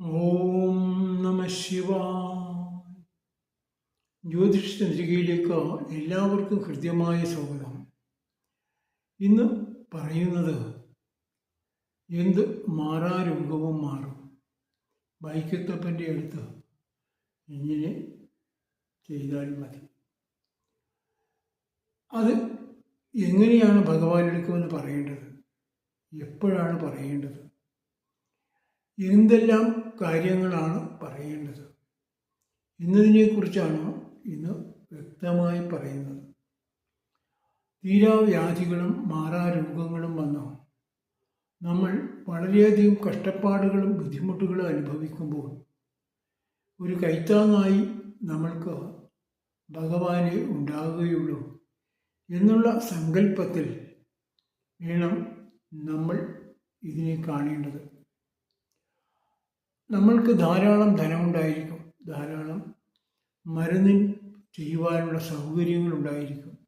ഓം നമ ശിവ ജ്യോതിഷ ചന്ദ്രികയിലേക്ക് എല്ലാവർക്കും ഹൃദ്യമായ സ്വാഗതം. ഇന്ന് പറയുന്നത് എന്ത് മാറാരോഗവും മാറും. വൈക്കത്തപ്പന്റെ അടുത്ത് ഇങ്ങനെ ചെയ്താൽ മതി. അത് എങ്ങനെയാണ് ഭഗവാൻ എടുക്കുമെന്ന് പറയേണ്ടത്? എപ്പോഴാണ് പറയേണ്ടത്? എന്തെല്ലാം കാര്യങ്ങളാണ് പറയേണ്ടത്? എന്നതിനെക്കുറിച്ചാണ് ഇന്ന് വ്യക്തമായി പറയുന്നത്. തീരാവ്യാധികളും മാറാരോഗങ്ങളും വന്ന? നമ്മൾ വളരെയധികം കഷ്ടപ്പാടുകളും ബുദ്ധിമുട്ടുകളും അനുഭവിക്കുമ്പോൾ ഒരു കൈത്താങ്ങായി നമ്മൾക്ക് ഭഗവാനെ ഉണ്ടാകുകയുള്ളൂ എന്നുള്ള സങ്കല്പത്തിൽ വേണം നമ്മൾ ഇതിനെ കാണേണ്ടത്. നമ്മൾക്ക് ധാരാളം ധനമുണ്ടായിരിക്കും. ധാരാളം മരുന്നിന് ചെയ്യുവാനുള്ള സൗകര്യങ്ങളുണ്ടായിരിക്കും.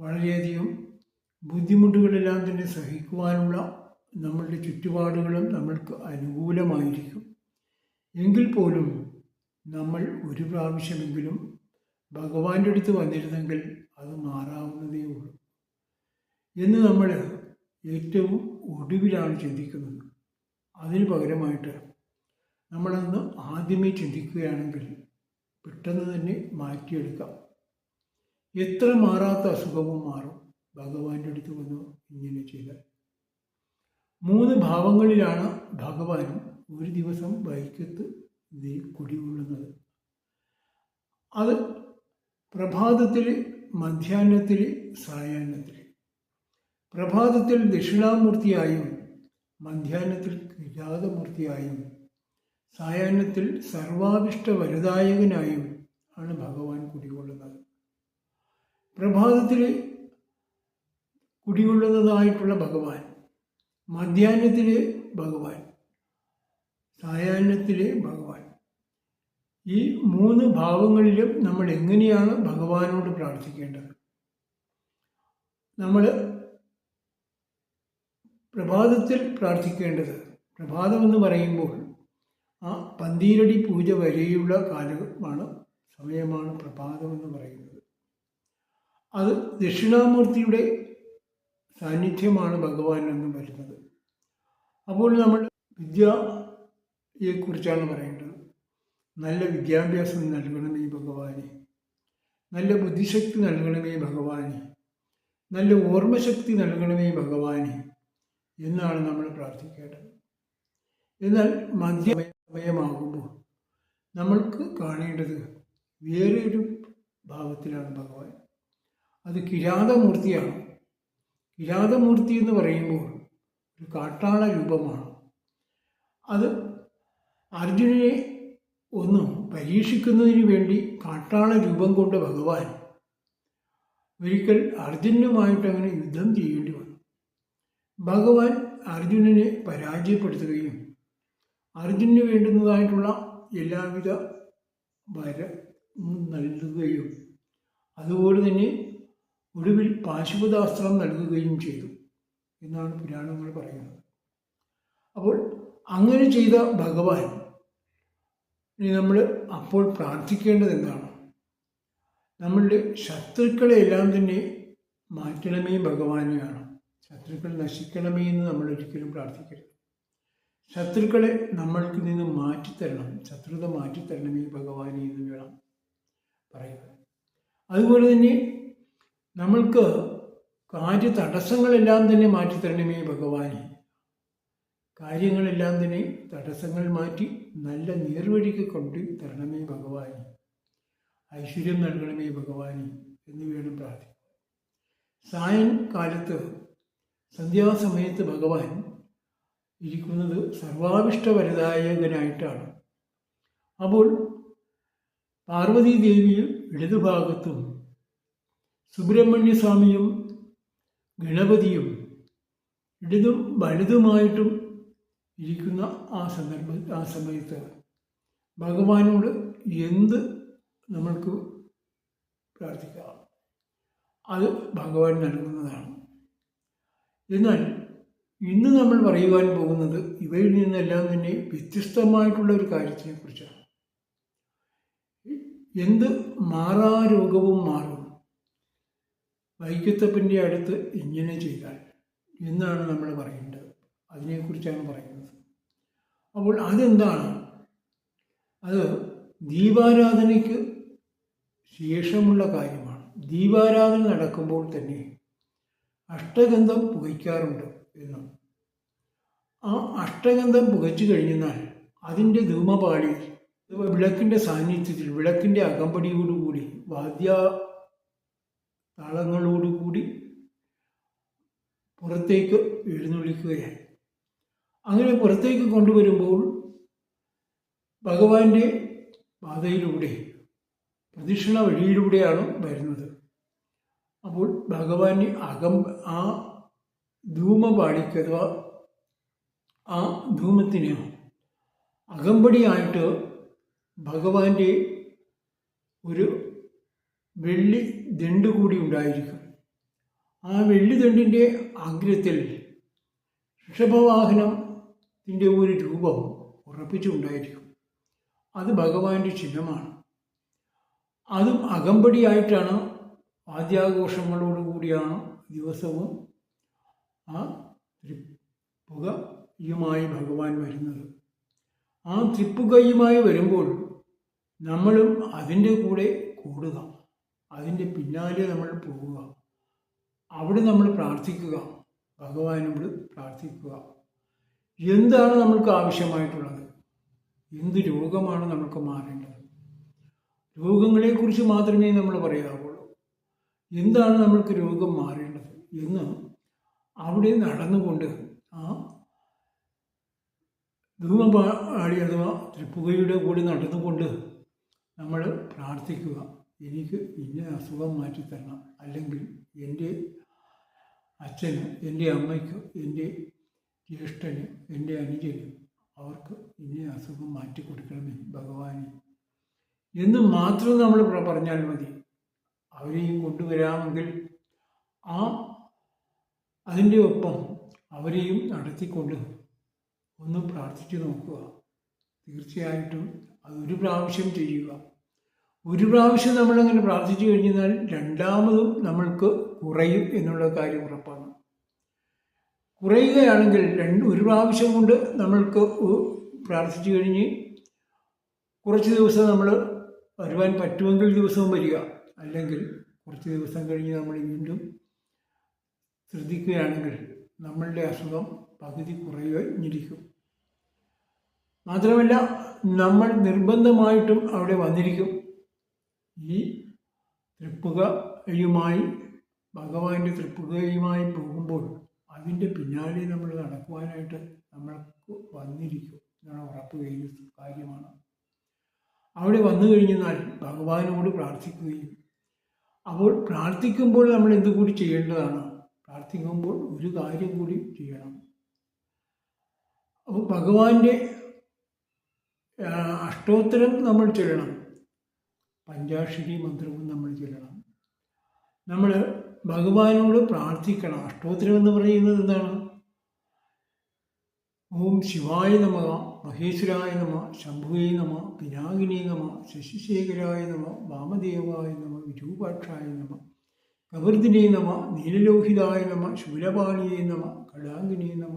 വളരെയധികം ബുദ്ധിമുട്ടുകളെല്ലാം തന്നെ സഹിക്കുവാനുള്ള നമ്മളുടെ ചുറ്റുപാടുകളും നമ്മൾക്ക് അനുകൂലമായിരിക്കും. എങ്കിൽ പോലും നമ്മൾ ഒരു പ്രാവശ്യമെങ്കിലും ഭഗവാന്റെ അടുത്ത് വന്നിരുന്നെങ്കിൽ അത് മാറാവുന്നതേ ഉള്ളൂ എന്ന് നമ്മൾ ഏറ്റവും ഒടുവിലാണ് ചിന്തിക്കുന്നത്. അതിന് പകരമായിട്ട് നമ്മളന്ന് ആദ്യമേ ചിന്തിക്കുകയാണെങ്കിൽ പെട്ടെന്ന് തന്നെ മാറ്റിയെടുക്കാം. എത്ര മാറാത്ത അസുഖവും മാറും. ഭഗവാന്റെ അടുത്ത് വന്ന് ഇങ്ങനെ ചെയ്താൽ. മൂന്ന് ഭാവങ്ങളിലാണ് ഭഗവാനും ഒരു ദിവസം വൈക്കത്ത് കുടികൊള്ളുന്നത്. അത് പ്രഭാതത്തിൽ മധ്യാഹ്നത്തിൽ സായാഹ്നത്തിൽ പ്രഭാതത്തിൽ ദക്ഷിണാമൂർത്തിയായും മധ്യാഹ്നത്തിൽ കിരാതമൂർത്തിയായും സായാഹ്നത്തിൽ സർവാഭിഷ്ട വരദായകനായും ആണ് ഭഗവാൻ കുടികൊള്ളുന്നത്. പ്രഭാതത്തിൽ കുടികൊള്ളുന്നതായിട്ടുള്ള ഭഗവാൻ മധ്യാഹ്നത്തിലെ ഭഗവാൻ സായാഹ്നത്തിലെ ഭഗവാൻ. ഈ മൂന്ന് ഭാവങ്ങളിലും നമ്മൾ എങ്ങനെയാണ് ഭഗവാനോട് പ്രാർത്ഥിക്കേണ്ടത്? നമ്മൾ പ്രഭാതത്തിൽ പ്രാർത്ഥിക്കേണ്ടത് പ്രഭാതമെന്ന് പറയുമ്പോൾ ആ പന്തീരടി പൂജ വരെയുള്ള കാലമാണ് സമയമാണ് പ്രഭാതം എന്ന് പറയുന്നത്. അത് ദക്ഷിണാമൂർത്തിയുടെ സാന്നിധ്യമാണ് ഭഗവാൻ എന്ന് വരുന്നത്. അപ്പോൾ നമ്മൾ വിദ്യയെക്കുറിച്ചാണ് പറയേണ്ടത്. നല്ല വിദ്യാഭ്യാസം നൽകണമേ ഭഗവാനെ. നല്ല ബുദ്ധിശക്തി നൽകണമേ ഭഗവാനെ. നല്ല ഓർമ്മശക്തി നൽകണമേ ഭഗവാനെ എന്നാണ് നമ്മൾ പ്രാർത്ഥിക്കേണ്ടത്. എന്നാൽ മധ്യമയമാകുമ്പോൾ നമ്മൾക്ക് കാണേണ്ടത് വേറൊരു ഭാവത്തിലാണ് ഭഗവാൻ. അത് കിരാതമൂർത്തിയാണ്. കിരാതമൂർത്തി എന്ന് പറയുമ്പോൾ ഒരു കാട്ടാള രൂപമാണ്. അത് അർജുനനെ ഒന്ന് പരീക്ഷിക്കുന്നതിന് വേണ്ടി കാട്ടാള രൂപം കൊണ്ട ഭഗവാൻ ഒരിക്കൽ അർജുനുമായിട്ട് അങ്ങനെ യുദ്ധം ചെയ്യേണ്ടി വന്നു. ഭഗവാൻ അർജുനനെ പരാജയപ്പെടുത്തുകയും അർജുനന് വേണ്ടുന്നതായിട്ടുള്ള എല്ലാവിധ വര നൽകുകയും അതുപോലെ തന്നെ ഒടുവിൽ പാശുപതാസ്ത്രം നൽകുകയും ചെയ്തു എന്നാണ് പുരാണങ്ങൾ പറയുന്നത്. അപ്പോൾ അങ്ങനെ ചെയ്ത ഭഗവാൻ നമ്മൾ അപ്പോൾ പ്രാർത്ഥിക്കേണ്ടത് എന്താണ്? നമ്മളുടെ ശത്രുക്കളെ എല്ലാം തന്നെ മാറ്റണമേ ഭഗവാനെയാണ്. ശത്രുക്കൾ നശിക്കണമേ എന്ന് നമ്മൾ ഒരിക്കലും പ്രാർത്ഥിക്കരുത്. ശത്രുക്കളെ നമ്മൾക്ക് നിന്ന് മാറ്റിത്തരണം. ശത്രുത മാറ്റിത്തരണമേ ഭഗവാനെ എന്ന് വേണം പറയുക. അതുപോലെ തന്നെ നമ്മൾക്ക് കാര്യ തടസ്സങ്ങളെല്ലാം തന്നെ മാറ്റിത്തരണമേ ഭഗവാനെ. കാര്യങ്ങളെല്ലാം തന്നെ തടസ്സങ്ങൾ മാറ്റി നല്ല നേർവഴിക്ക് കൊണ്ട് തരണമേ ഭഗവാനെ. ഐശ്വര്യം നൽകണമേ ഭഗവാനെ എന്ന് വേണം പ്രാർത്ഥിക്കുക സായംകാലത്ത് സന്ധ്യാസമയത്ത് ഭഗവാൻ ഇരിക്കുന്നത് സർവാഭിഷ്ടവരദായകനായിട്ടാണ് അപ്പോൾ പാർവതി ദേവിയും ഇടതുഭാഗത്തും സുബ്രഹ്മണ്യസ്വാമിയും ഗണപതിയും ഇടതും വലുതുമായിട്ടും ഇരിക്കുന്ന ആ സന്ദർഭ ആ സമയത്ത് ഭഗവാനോട് എന്ത് നമ്മൾക്ക് പ്രാർത്ഥിക്കാം? അത് ഭഗവാൻ നൽകുന്നതാണ്. എന്നാൽ ഇന്ന് നമ്മൾ പറയുവാൻ പോകുന്നത് ഇവയിൽ നിന്നെല്ലാം തന്നെ വ്യത്യസ്തമായിട്ടുള്ള ഒരു കാര്യത്തിനെ കുറിച്ചാണ് എന്ത് മാറാരോഗവും മാറും. വൈക്കത്തപ്പന്റെ അടുത്ത് ഇങ്ങനെ ചെയ്താൽ എന്നാണ് നമ്മൾ പറയേണ്ടത്. അതിനെക്കുറിച്ചാണ് പറയുന്നത്. അപ്പോൾ അതെന്താണ്? അത് ദീപാരാധനയ്ക്ക് ശേഷമുള്ള കാര്യമാണ്. ദീപാരാധന നടക്കുമ്പോൾ തന്നെ അഷ്ടഗന്ധം പുകയ്ക്കാറുണ്ട്. എന്ന്. ആ അഷ്ടഗന്ധം പുകച്ചു കഴിഞ്ഞാൽ അതിന്റെ ധൂമപാടി വിളക്കിന്റെ സാന്നിധ്യത്തിൽ വിളക്കിന്റെ അകമ്പടിയോടുകൂടി വാദ്യ താളങ്ങളോടുകൂടി പുറത്തേക്ക് എഴുന്നള്ളിക്കുകയായി അങ്ങനെ പുറത്തേക്ക് കൊണ്ടുവരുമ്പോൾ ഭഗവാന്റെ പാതയിലൂടെ പ്രദക്ഷിണ വഴിയിലൂടെയാണ് വരുന്നത്. അപ്പോൾ ഭഗവാന്റെ അകം ആ ധൂമപാളിക്ക് ആ ധൂമത്തിന് അകമ്പടിയായിട്ട് ഭഗവാന്റെ ഒരു വെള്ളി ദണ്ട് കൂടി ഉണ്ടായിരിക്കും. ആ വെള്ളി ദണ്ടിന്റെ അഗ്രത്തിൽ ഋഷഭവാഹനത്തിന്റെ ഒരു രൂപം ഉറപ്പിച്ചുണ്ടായിരിക്കും അത് ഭഗവാന്റെ ചിഹ്നമാണ്. അതും അകമ്പടിയായിട്ടാണ് വാദ്യാഘോഷങ്ങളോടുകൂടിയാണ് ദിവസവും ആ പുകയുമായി ഭഗവാൻ വരുന്നത്. ആ തൃപ്പുകയുമായി വരുമ്പോൾ നമ്മളും അതിന്റെ കൂടെ കൂടുക. അതിന്റെ പിന്നാലെ നമ്മൾ പോവുക അവിടെ നമ്മൾ പ്രാർത്ഥിക്കുക. ഭഗവാനോട് പ്രാർത്ഥിക്കുക. എന്താണ് നമ്മൾക്ക് ആവശ്യമായിട്ടുള്ളത്? എന്ത് രോഗമാണ് നമുക്ക് മാറേണ്ടത്? രോഗങ്ങളെക്കുറിച്ച് മാത്രമേ നമ്മൾ പറയാവുള്ളൂ എന്താണ് നമ്മൾക്ക് രോഗം മാറേണ്ടത് എന്ന് അവിടെ നടന്നുകൊണ്ട് ആ ധൂമപാടി അഥവാ തൃപ്പുകയുടെ കൂടെ നടന്നുകൊണ്ട് നമ്മൾ പ്രാർത്ഥിക്കുക. എനിക്ക് ഇന്ന അസുഖം മാറ്റിത്തരണം അല്ലെങ്കിൽ എന്റെ അച്ഛന് എന്റെ അമ്മയ്ക്ക് എന്റെ ജ്യേഷ്ഠന് എന്റെ അനുജന് അവർക്ക് ഇന്ന അസുഖം മാറ്റി കൊടുക്കണമേ ഭഗവാനെ. എന്ന് മാത്രം നമ്മൾ പറഞ്ഞാൽ മതി. അവരെയും കൊണ്ടുവരാമെങ്കിൽ ആ അതിന്റെ ഒപ്പം അവരെയും നടത്തിക്കൊണ്ട് ഒന്ന് പ്രാർത്ഥിച്ചു നോക്കുക. തീർച്ചയായിട്ടും അതൊരു പ്രാവശ്യം ചെയ്യുക. ഒരു പ്രാവശ്യം നമ്മളങ്ങനെ പ്രാർത്ഥിച്ചു കഴിഞ്ഞാൽ രണ്ടാമതും നമ്മൾക്ക് കുറയും എന്നുള്ള കാര്യം ഉറപ്പാണ്. കുറയുകയാണെങ്കിൽ രണ്ട് ഒരു പ്രാവശ്യം കൊണ്ട് നമ്മൾക്ക് പ്രാർത്ഥിച്ചു കഴിഞ്ഞ് കുറച്ച് ദിവസം നമ്മൾ വരുവാൻ പറ്റുമെങ്കിൽ ദിവസവും വരിക. അല്ലെങ്കിൽ കുറച്ച് ദിവസം കഴിഞ്ഞ് നമ്മൾ വീണ്ടും ശ്രദ്ധിക്കുകയാണെങ്കിൽ നമ്മളുടെ അസുഖം പകുതി കുറയുകഞ്ഞിരിക്കും മാത്രമല്ല നമ്മൾ നിർബന്ധമായിട്ടും അവിടെ വന്നിരിക്കും. ഈ തൃപ്പുകയുമായി ഭഗവാന്റെ തൃപ്പുകയുമായി പോകുമ്പോൾ അതിന്റെ പിന്നാലെ നമ്മൾ നടക്കുവാനായിട്ട് നമ്മൾക്ക് വന്നിരിക്കും. എന്നാണ് ഉറപ്പ് കഴിയുന്ന കാര്യമാണ്. അവിടെ വന്നു കഴിഞ്ഞാൽ ഭഗവാനോട് പ്രാർത്ഥിക്കുകയും അപ്പോൾ പ്രാർത്ഥിക്കുമ്പോൾ നമ്മൾ എന്തുകൂടി ചെയ്യേണ്ടതാണ്? പ്രാർത്ഥിക്കുമ്പോൾ ഒരു കാര്യം കൂടി ചെയ്യണം. അപ്പോൾ ഭഗവാന്റെ അഷ്ടോത്തരം നമ്മൾ ചൊല്ലണം. പഞ്ചാക്ഷരി മന്ത്രവും നമ്മൾ ചൊല്ലണം. നമ്മൾ ഭഗവാനോട് പ്രാർത്ഥിക്കണം. അഷ്ടോത്തരം എന്ന് പറയുന്നത് എന്താണ്? ഓം ശിവായ നമ മഹേശ്വരായ നമ ശംഭുവേ നമ പിനാകിനി നമ ശശിശേഖരായ നമ വാമദേവായ നമ വിരൂപാക്ഷായ നമ കവർദിനേ നമ നീലലോഹിതായ നമ ശൂലപാണിയേ നമ കടാങ്കിനേ നമ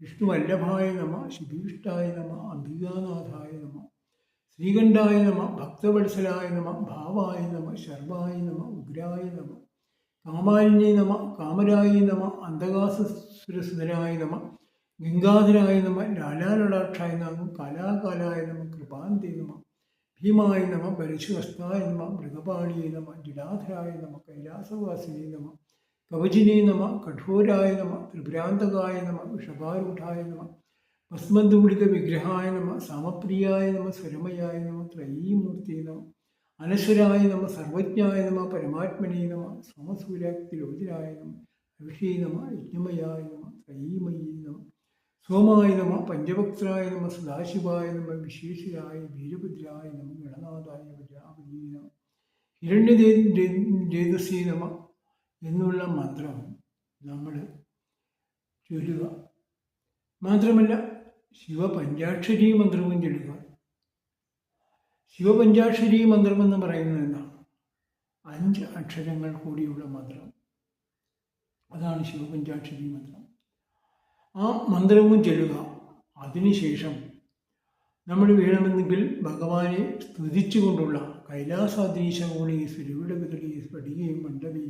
വിഷ്ണുവല്ലഭായ നമ ശിഭീഷ്ടായ നമ അംബികാനാഥായ നമ ശ്രീകണ്ഠായ നമ ഭക്തവത്സലായ നമ ഭാവായ നമ ശർവായ നമ ഉഗ്രായ നമ കാമാലിനെ നമ കാമരായ നമ അന്ധകാസുരസുതരായ നമ ഗംഗാധരായ നമ ലാലാലടാക്ഷായ നമ കാലാകാലായ നമ കൃപാന്തേ നമ ഭീമായ നമ പരശുഹസ്തായ നമ മൃഗപാണിയെ നമ ജലാധരായ നമ കൈലാസവാസിനെ നമ കവചിനെ നമ കഠോരായ നമ ത്രിഭ്രാന്തകായ നമ വിഷഭാരൂഢായ നമ ഭസ്മധൂളിത വിഗ്രഹായ നമ സാമപ്രിയായ നമ സ്വരമയായ നമ ത്രയീമൂർത്തി നമ അനശ്വരായ നമ സർവജ്ഞായ നമ പരമാത്മനെ നമ സമസൂര്യാക്തിലോചനായ നമ ഋഷി നമ യജ്ഞമയായ നമ ത്രയീമയീ നമ സോമായ നമ പഞ്ചഭക്തരായ നമ സദാശിവായ നമ വിശേഷരായ വീരഭദ്രായ നമ ഗണനാഥായ നമ നമ എന്നുള്ള മന്ത്രം നമ്മൾ ചൊല്ലുക. മാത്രമല്ല ശിവപഞ്ചാക്ഷരി മന്ത്രവും ചൊല്ലുക. ശിവപഞ്ചാക്ഷരീ മന്ത്രം എന്ന് പറയുന്നത് എന്താണ്? അഞ്ച് അക്ഷരങ്ങൾ കൂടിയുള്ള മന്ത്രം. അതാണ് ശിവപഞ്ചാക്ഷരീ മന്ത്രം. ആ മന്ത്രവും ചെല്ലുക. അതിനുശേഷം നമ്മൾ വേണമെന്നെങ്കിൽ ഭഗവാനെ സ്തുതിച്ചുകൊണ്ടുള്ള കൈലാസാധീശമോണി സുരുവിടവിതളി സ്ഫടികയും മണ്ഡവി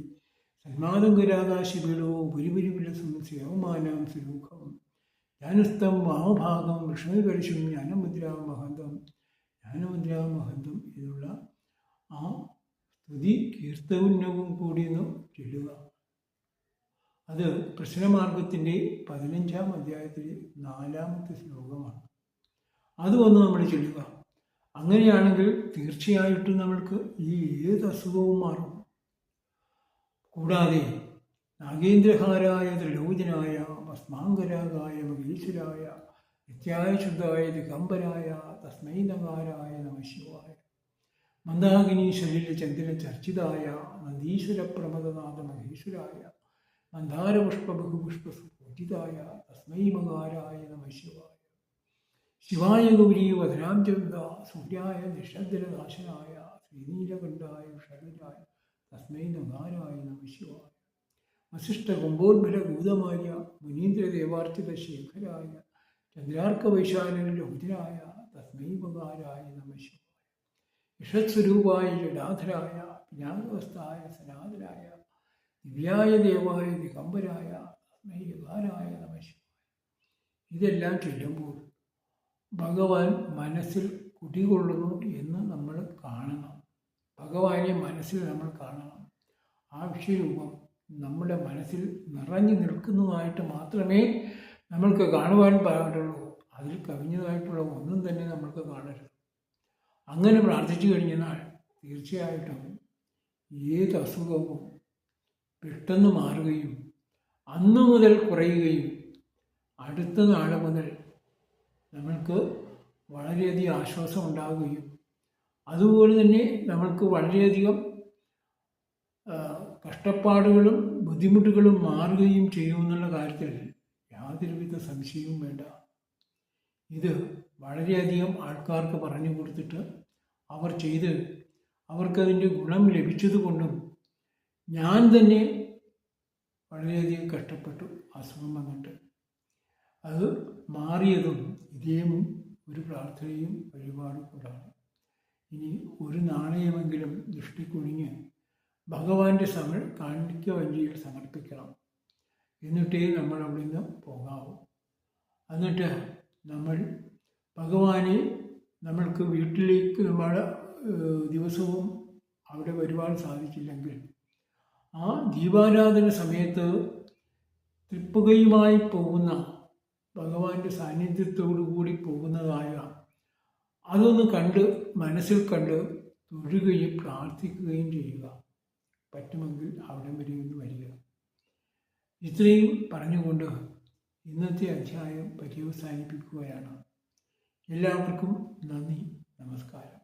സന്മാതങ്കുരാകാശികളോ പുരിപുരിവിലസം സേവമാനം സുരൂഖം ജ്ഞാനസ്ഥം വാമഭാഗം വിഷ്ണുപരിശും ജ്ഞാനമുദ്രാ മഹന്തം എന്നുള്ള ആ സ്തുതി കീർത്തനവും കൂടി ചൊല്ലുക. അത് പ്രശ്നമാർഗത്തിന്റെ പതിനഞ്ചാം അധ്യായത്തിലെ നാലാമത്തെ ശ്ലോകമാണ്. അത് ഒന്ന് നമ്മൾ ചൊല്ലുക. അങ്ങനെയാണെങ്കിൽ തീർച്ചയായിട്ടും നമ്മൾക്ക് ഈ ഏത് അസുഖവും മാറും. കൂടാതെ നാഗേന്ദ്രഹാരായ ത്രിലോചനായ ഭസ്മാങ്കരാഗായ മഹേശ്വരായ നിത്യായശുദ്ധായ ദിഗംബരായ തസ്മൈ നമശിവായ നമ ശിവായ മന്ദാകിനി ശരീര ചന്ദ്ര ചർച്ചിതായ നന്ദീശ്വര പ്രമദനാഥ മഹേശ്വരായ മന്ദാരപുഷ്പ ബഹുപുഷ്പ പൂജിതായ തസ്മൈ മകാരായ നമ ശിവായ. ശിവായ ഗൗരി വധനാംജന്ത സൂര്യായ നിഷദ്രനാശനായ ശ്രീനീലകണ്ഠായ ഷഡജായ തസ്മൈ നകാരായ നമ ശിവായ. വസിഷ്ഠ കുംഭോദ്ബല ഭൂതമായ മുനീന്ദ്രദേവാർച്ചിത ശേഖരായ ചന്ദ്രാർക്ക വൈശാലന ലൗചനായ തസ്മൈ മകാരായ നമ ശിവായ. യഷത്സ്വരൂപായ ജഡാധരായ ജ്ഞാനവസ്ഥായ സനാതനായ ദിവ്യായ ദേവായ ദിഗംബരായ തസ്മൈ നമശിവായ നമ ഇതെല്ലാം ചൊല്ലുമ്പോൾ ഭഗവാൻ മനസ്സിൽ കുടികൊള്ളുന്നു എന്ന് നമ്മൾ കാണണം. ഭഗവാനെ മനസ്സിൽ നമ്മൾ കാണണം. ആ വിഷയരൂപം നമ്മുടെ മനസ്സിൽ നിറഞ്ഞു നിൽക്കുന്നതായിട്ട് മാത്രമേ നമ്മൾക്ക് കാണുവാൻ പാടുള്ളൂ. അതിൽ കവിഞ്ഞതായിട്ടുള്ള ഒന്നും തന്നെ നമ്മൾക്ക് കാണരുത്. അങ്ങനെ പ്രാർത്ഥിച്ചു കഴിഞ്ഞാൽ തീർച്ചയായിട്ടും ഏത് അസുഖവും പെട്ടെന്ന് മാറുകയും അന്നു മുതൽ കുറയുകയും അടുത്ത നാൾ മുതൽ നമ്മൾക്ക് വളരെയധികം ആശ്വാസം ഉണ്ടാവുകയും അതുപോലെ തന്നെ നമ്മൾക്ക് വളരെയധികം കഷ്ടപ്പാടുകളും ബുദ്ധിമുട്ടുകളും മാറുകയും ചെയ്യുമെന്നുള്ള കാര്യത്തിൽ യാതൊരുവിധ സംശയവും വേണ്ട. ഇത് വളരെയധികം ആൾക്കാർക്ക് പറഞ്ഞു കൊടുത്തിട്ട് അവർ ചെയ്ത് അവർക്കതിന്റെ ഗുണം ലഭിച്ചതുകൊണ്ടും ഞാൻ തന്നെ വളരെയധികം കഷ്ടപ്പെട്ടു അസുഖം വന്നിട്ട്. അത് മാറിയതും ഇതേ ഒരു പ്രാർത്ഥനയും വഴിപാടും കൂടാണ്. ഇനി ഒരു നാണയമെങ്കിലും ദൃഷ്ടി കുനിഞ്ഞ് ഭഗവാന്റെ സമർ കാണിക്ക വഞ്ചിയിൽ സമർപ്പിക്കണം. എന്നിട്ടേ നമ്മൾ അവിടെ നിന്ന് പോകാവൂ. എന്നിട്ട് നമ്മൾ ഭഗവാനെ നമ്മൾക്ക് വീട്ടിലേക്ക് നമ്മൾ ദിവസവും അവിടെ വരുവാൻ സാധിച്ചില്ലെങ്കിൽ ആ ദീപാരാധന സമയത്ത് തൃപ്പുകയുമായി പോകുന്ന ഭഗവാന്റെ സാന്നിധ്യത്തോടു കൂടി പോകുന്നതായ അതൊന്ന് കണ്ട് മനസ്സിൽ കണ്ട് തൊഴുകയും പ്രാർത്ഥിക്കുകയും ചെയ്യുക. പറ്റുമെങ്കിൽ അവിടെ വരെ ഒന്ന് വരിക. ഇത്രയും പറഞ്ഞുകൊണ്ട് ഇന്നത്തെ അധ്യായം പര്യവസാനിപ്പിക്കുകയാണ്. എല്ലാവർക്കും നന്ദി നമസ്കാരം.